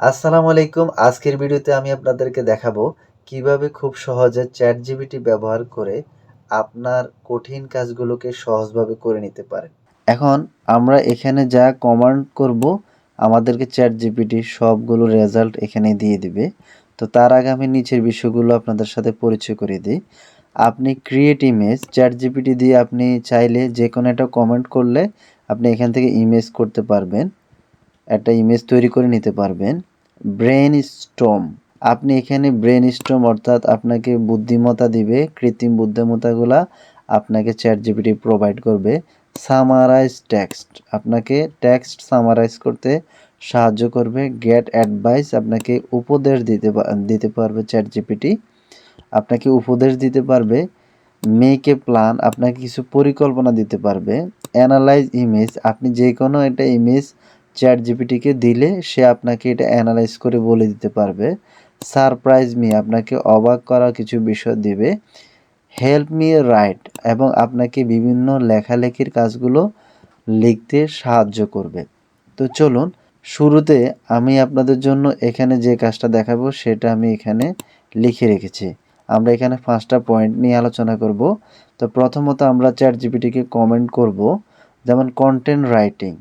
আসসালামু আলাইকুম। আজকের ভিডিওতে আমি আপনাদেরকে দেখাবো কীভাবে খুব সহজে চ্যাট জিবিটি ব্যবহার করে আপনার কঠিন কাজগুলোকে সহজভাবে করে নিতে পারেন। এখন আমরা এখানে যা কমান্ড করব, আমাদেরকে চ্যাট জিপিটি সবগুলো রেজাল্ট এখানে দিয়ে দিবে। তো তার আগে আমি নিচের বিষয়গুলো আপনাদের সাথে পরিচয় করে দিই। আপনি ক্রিয়েট ইমেজ চ্যাট জিপিটি দিয়ে আপনি চাইলে যে কোনো একটা কমেন্ট করলে আপনি এখান থেকে ইমেজ করতে পারবেন। একটা ইমেজ তৈরি করে নিতে পারবেন। ব্রেন স্ট্রম আপনি এখানে ব্রেন স্ট্রম অর্থাৎ আপনাকে বুদ্ধিমত্তা দিবে, কৃত্রিম বুদ্ধিমত্তাগুলা আপনাকে চ্যাট জিপিটি প্রোভাইড করবে। সামারাইজ টেক্সট আপনাকে টেক্সট সামারাইজ করতে সাহায্য করবে। গেট অ্যাডভাইস আপনাকে উপদেশ দিতে দিতে পারবে চ্যাট জিপিটি আপনাকে উপদেশ দিতে পারবে। মেক এ প্ল্যান আপনাকে কিছু পরিকল্পনা দিতে পারবে। অ্যানালাইজ ইমেজ আপনি যে কোনো একটা ইমেজ চ্যাট জিপিটিকে দিলে সে আপনাকে এটা অ্যানালাইজ করে বলে দিতে পারবে। সারপ্রাইজ মি, আপনাকে অবাক করা কিছু বিষয় দেবে। হেল্প মি রাইট, এবং আপনাকে বিভিন্ন লেখালেখির কাজগুলো লিখতে সাহায্য করবে। তো চলুন, শুরুতে আমি আপনাদের জন্য এখানে যে কাজটা দেখাবো, সেটা আমি এখানে লিখে রেখেছি। আমরা এখানে পাঁচটা পয়েন্ট নিয়ে আলোচনা করব। তো প্রথমত আমরা চ্যাট জিপিটিকে কমেন্ট করব, যেমন কন্টেন্ট রাইটিং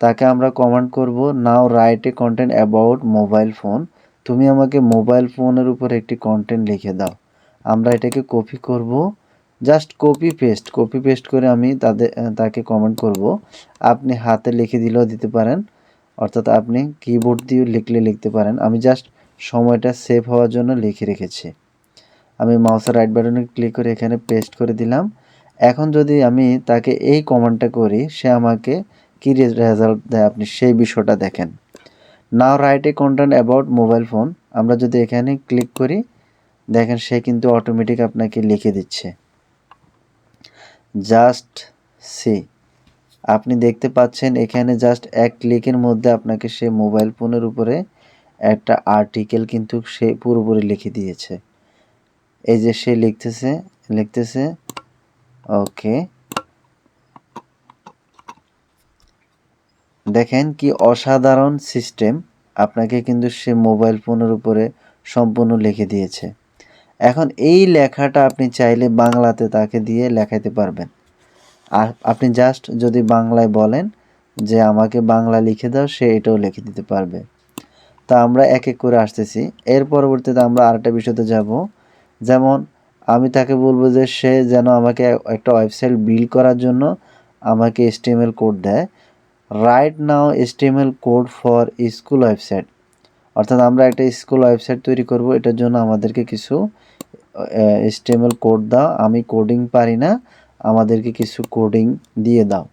তাকে আমরা কমান্ড করব now write a content about mobile phone তুমি আমাকে মোবাইল ফোনের উপর একটি কন্টেন্ট লিখে দাও। আমরা এটাকে কপি করব। Just copy paste copy paste করে আমি তাদের তাকে কমেন্ট করব। আপনি হাতে লিখে দিলেও দিতে পারেন, অর্থাৎ আপনি কিবোর্ড দিয়ে লিখলে লিখতে পারেন। আমি জাস্ট সময়টা সেভ হওয়ার জন্য লিখে রেখেছি। আমি মাউসের রাইট বাটনে ক্লিক করে এখানে পেস্ট করে দিলাম। এখন যদি আমি তাকে এই কমান্ডটা করি, সে আমাকে কী রেজাল্ট দেয় আপনি সেই বিষয়টা দেখেন। Now write a content about mobile phone আমরা যদি এখানে ক্লিক করি, দেখেন সে কিন্তু অটোমেটিক আপনাকে লিখে দিচ্ছে। জাস্ট সি আপনি দেখতে পাচ্ছেন এখানে জাস্ট এক ক্লিকের মধ্যে আপনাকে সে মোবাইল ফোনের উপরে একটা আর্টিকেল কিন্তু সে পুরোপুরি লিখে দিয়েছে। এই যে সে লিখতেছে লিখতেছে ওকে দেখেন কি অসাধারণ সিস্টেম আপনাকে কিন্তু সে মোবাইল ফোনের উপরে সম্পূর্ণ লিখে দিয়েছে। এখন এই লেখাটা আপনি চাইলে বাংলাতে তাকে দিয়ে লেখাইতে পারবেন। আর আপনি জাস্ট যদি বাংলায় বলেন যে আমাকে বাংলা লিখে দাও, সে এটাও লিখে দিতে পারবে। তা আমরা এক এক করে আসতেছি। এর পরবর্তীতে আমরা আরেকটা বিষয়তে যাব। যেমন আমি তাকে বলব যে সে যেন আমাকে একটা ওয়েবসাইট বিল করার জন্য আমাকে এসটিএমএল কোড দেয়। Write now HTML code for school website অর্থাৎ আমরা একটা স্কুল ওয়েবসাইট তৈরি করব, এটার জন্য আমাদেরকে কিছু এসটিএমএল কোড দাও। আমি কোডিং পারি না, আমাদেরকে কিছু কোডিং দিয়ে দাও।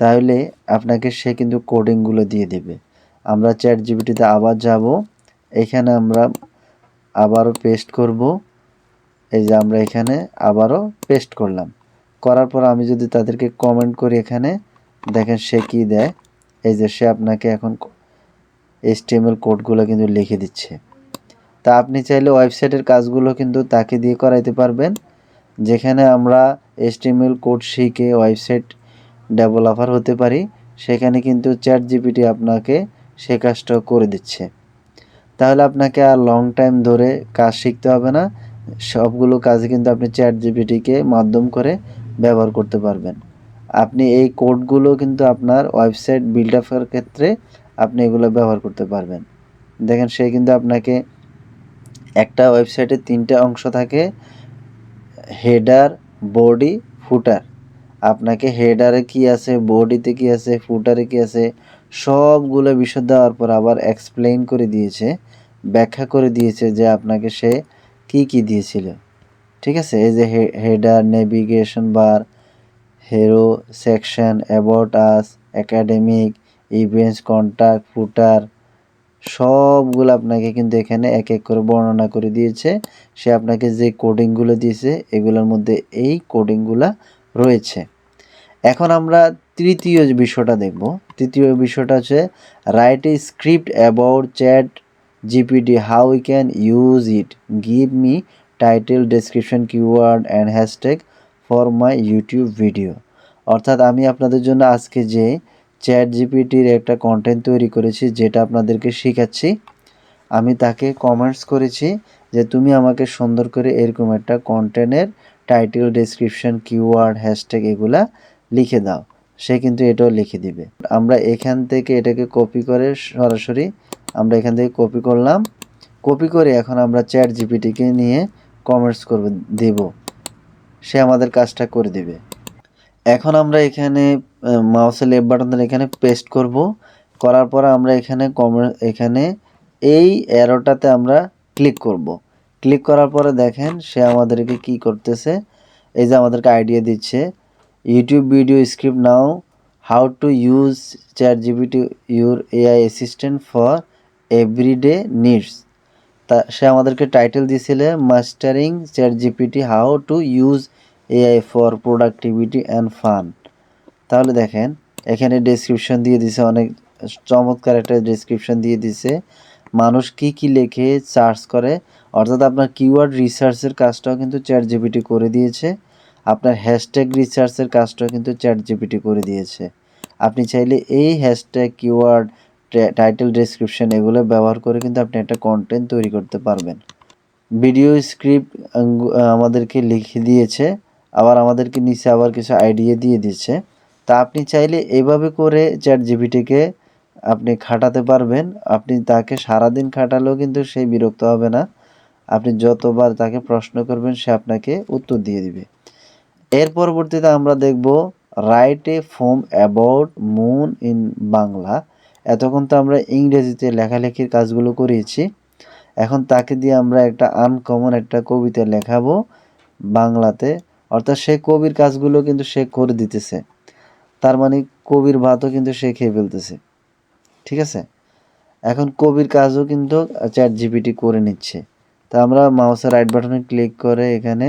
তাহলে আপনাকে সে কিন্তু কোডিংগুলো দিয়ে দেবে। আমরা চ্যাট জিবিটিতে আবার যাব, এখানে আমরা আবারও পেস্ট করব। এই যে আমরা এখানে আবারও পেস্ট করলাম। করার পর আমি যদি তাদেরকে কমেন্ট করি এখানে দেখেন সে কি দেয়? এই যে সে আপনাকে এখন এসটিএমএল কোডগুলো কিন্তু লিখে দিচ্ছে। তা আপনি চাইলে ওয়েবসাইটের কাজগুলো কিন্তু তাকে দিয়ে করাইতে পারবেন। যেখানে আমরা এসটিএমএল কোড শিখে ওয়েবসাইট ডেভেলপার হতে পারি। সেখানে কিন্তু চ্যাট জিপিটি আপনাকে সে কাজটা করে দিচ্ছে। তাহলে আপনাকে আর লং টাইম ধরে কাজ শিখতে হবে না। সবগুলো কাজে কিন্তু আপনি চ্যাট জিপিটিকে মাধ্যম করে ব্যবহার করতে পারবেন। আপনি এই কোডগুলো কিন্তু আপনার ওয়েবসাইট বিল্ড আপের ক্ষেত্রে আপনি এগুলো ব্যবহার করতে পারবেন। দেখেন, সে কিন্তু আপনাকে একটা ওয়েবসাইটে তিনটে অংশ থাকে, হেডার, বডি, ফুটার। আপনাকে হেডারে কি আছে, বডিতে কি আছে, ফুটারে কি আছে, সবগুলো বিষয় দেওয়ার পর আবার এক্সপ্লেইন করে দিয়েছে, ব্যাখ্যা করে দিয়েছে যে আপনাকে সে কি কি দিয়েছিল। ঠিক আছে? এই যে header navigation bar hero section about us academic events contact footer সবগুলো আপনাকে কিন্তু এখানে এক এক করে বর্ণনা করে দিয়েছে। সে আপনাকে যে কোডিংগুলো দিয়েছে, এগুলোর মধ্যে এই কোডিংগুলো রয়েছে। এখন আমরা তৃতীয় বিষয়টা দেখব। তৃতীয় বিষয়টা হচ্ছে write a script about chat GPT how we can use it give me title description keyword and hashtag for my YouTube video অর্থাৎ আমি আপনাদের জন্য আজকে যে চ্যাট জিপিটির একটা কন্টেন্ট তৈরি করেছি, যেটা আপনাদেরকে শেখাচ্ছি, আমি তাকে কমেন্টস করেছি যে তুমি আমাকে সুন্দর করে এরকম একটা কন্টেন্টের টাইটেল ডেসক্রিপশন কিওয়ার্ড হ্যাশট্যাগ এগুলা লিখে দাও। সে কিন্তু এটাও লিখে দিবে। আমরা এখান থেকে এটাকে কপি করে সরাসরি আমরা এখান থেকে কপি করলাম। কপি করে এখন আমরা চ্যাট জিপিটিকে নিয়ে কমেন্টস করব, দেব। সে আমাদের কাজটা করে দিবে। এখন আমরা এখানে মাউসে লেফট বাটন এখানে পেস্ট করব। করার পর আমরা এখানে কমেন্ট এখানে এই অ্যারোটাতে আমরা ক্লিক করব। ক্লিক করার পরে দেখেন সে আমাদেরকে কি করতেছে। এই যে আমাদেরকে আইডিয়া দিচ্ছে। YouTube video script now how to use chat GPT your AI assistant for everyday needs তা সে আমাদেরকে টাইটেল দিয়েছিল mastering chat GPT how to use AI for productivity and fun তাহলে দেখেন, এখানে ডেসক্রিপশন দিয়ে দিছে অনেক, চমৎকার একটা ডেসক্রিপশন দিয়ে দিছে। মানুষ কি কি লেখে সার্চ করে, অর্থাৎ আপনার কিওয়ার্ড রিসার্চের কাজটাও কিন্তু চ্যাট জিপিটি করে দিয়েছে। আপনার হ্যাশট্যাগ রিসার্চের কাজটাও কিন্তু চ্যাট জিপিটি করে দিয়েছে। আপনি চাইলে এই হ্যাশট্যাগ কিওয়ার্ড টাইটেল ডেসক্রিপশন এগুলো ব্যবহার করে কিন্তু আপনি একটা কন্টেন্ট তৈরি করতে পারবেন। ভিডিও স্ক্রিপ্ট আমাদেরকে লিখে দিয়েছে, আবার আমাদেরকে নিচে আবার কিছু আইডিয়া দিয়ে দিচ্ছে। তা আপনি চাইলে এভাবে করে চ্যাট জিপিটিকে আপনি খাটাতে পারবেন। আপনি তাকে সারাদিন খাটালেও কিন্তু সেই বিরক্ত হবে না। আপনি যতবার তাকে প্রশ্ন করবেন, সে আপনাকে উত্তর দিয়ে দিবে। এর পরবর্তীতে আমরা দেখব write poem about moon in Bangla এতক্ষণ তো আমরা ইংরেজিতে লেখালেখির কাজগুলো করিয়েছি। এখন তাকে দিয়ে আমরা একটা আনকমন একটা কবিতা লেখাবো বাংলাতে। অর্থাৎ সে কবির কাজগুলো কিন্তু সে করে দিতেছে। তার মানে কবির ভাতও কিন্তু সে খেয়ে ফেলতেছে। ঠিক আছে? এখন কবির কাজও কিন্তু চ্যাট জিপিটি করে নিচ্ছে। তা আমরা মাউসের রাইট বাটনে ক্লিক করে এখানে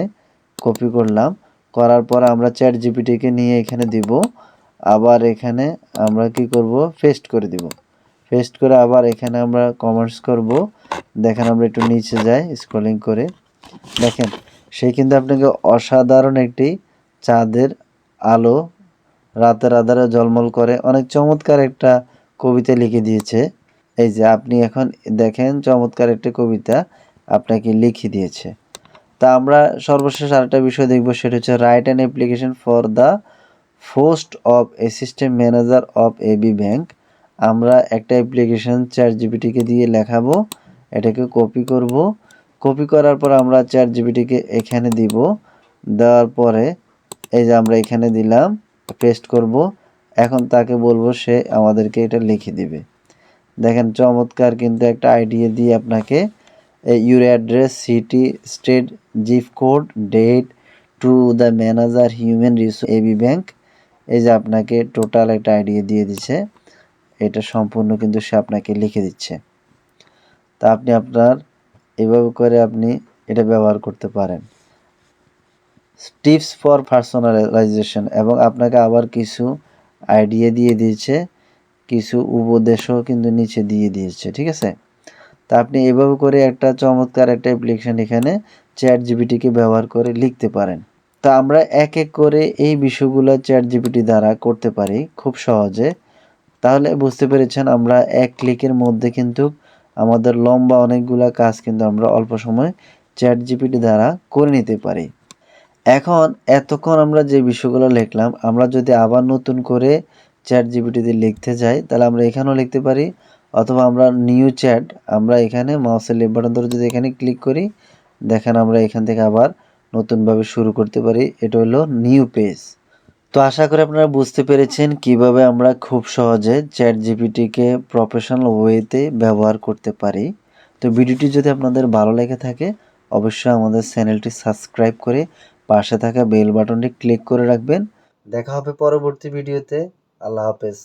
কপি করলাম। করার পর আমরা চ্যাট জিপিটিকে নিয়ে এখানে দিব। আবার এখানে আমরা কি করব? পেস্ট করে দিব। পেস্ট করে আবার এখানে আমরা কমার্স করব। দেখেন আমরা একটু নিচে যাই স্ক্রলিং করে। দেখেন, সে কিন্তু আপনাকে অসাধারণ একটি চাঁদের আলো রাতের আধারে জলমল করে, অনেক চমৎকার একটা কবিতা লিখে দিয়েছে। এই যে আপনি এখন দেখেন, চমৎকার একটি কবিতা আপনাকে লিখে দিয়েছে। তা আমরা সর্বশেষ আরেকটা বিষয় দেখব, সেটা হচ্ছে write and application for the post of assistant manager of AB bank আমরা একটা অ্যাপ্লিকেশন চার জিবিটিকে দিয়ে লেখাবো, এটাকে কপি করব। কপি করার পর আমরা চার জিবিটিকে এখানে দিব। দেওয়ার পরে এই যে আমরা এখানে দিলাম পেস্ট করব। এখন তাকে বলব সে আমাদেরকে এটা লিখে দিবে। দেখেন, চমৎকার কিন্তু একটা আইডিয়া দিয়ে আপনাকে your address city state zip code date to the manager human resource AB bank এই যে আপনাকে টোটাল একটা আইডিয়া দিয়ে দিচ্ছে এটা সম্পূর্ণ কিন্তু সে আপনাকে লিখে দিচ্ছে। তা আপনি আপনার এভাবে করে আপনি এটা ব্যবহার করতে পারেন। টিপস ফর পার্সোনালাইজেশন এবং আপনাকে আবার কিছু আইডিয়া দিয়ে দিয়েছে, কিছু উপদেশও কিন্তু নিচে দিয়ে দিয়েছে, ঠিক আছে? তা আপনি এভাবে করে একটা চমৎকার একটা অ্যাপ্লিকেশন এখানে চ্যাট জিবিটিকে ব্যবহার করে লিখতে পারেন। তা আমরা এক এক করে এই বিষয়গুলো চ্যাট জিপিটি দ্বারা করতে পারি খুব সহজে। তাহলে বুঝতে পেরেছেন আমরা এক ক্লিকের মধ্যে কিন্তু আমাদের লম্বা অনেকগুলা কাজ কিন্তু আমরা অল্প সময় চ্যাট জিপিটি দ্বারা করে নিতে পারি। এখন এতক্ষণ আমরা যে বিষয়গুলো লিখলাম, আমরা যদি আবার নতুন করে চ্যাট জিপিটিতে লিখতে যাই, তাহলে আমরা এখানেও লিখতে পারি। অথবা আমরা নিউ চ্যাট আমরা এখানে মাউসের লেফট বাটন ধরে যদি এখানে ক্লিক করি, দেখেন আমরা এখান থেকে আবার নতুনভাবে শুরু করতে পারি, এটা হলো নিউ পেজ তো আশা করি আপনারা বুঝতে পেরেছেন কীভাবে আমরা খুব সহজে চ্যাট জিপিটিকে প্রফেশনাল ওয়েতে ব্যবহার করতে পারি। তো ভিডিওটি যদি আপনাদের ভালো লেগে থাকে, অবশ্যই আমাদের চ্যানেলটি সাবস্ক্রাইব করে পাশে থাকা বেল বাটনটি ক্লিক করে রাখবেন। দেখা হবে পরবর্তী ভিডিওতে। আল্লাহ হাফেজ।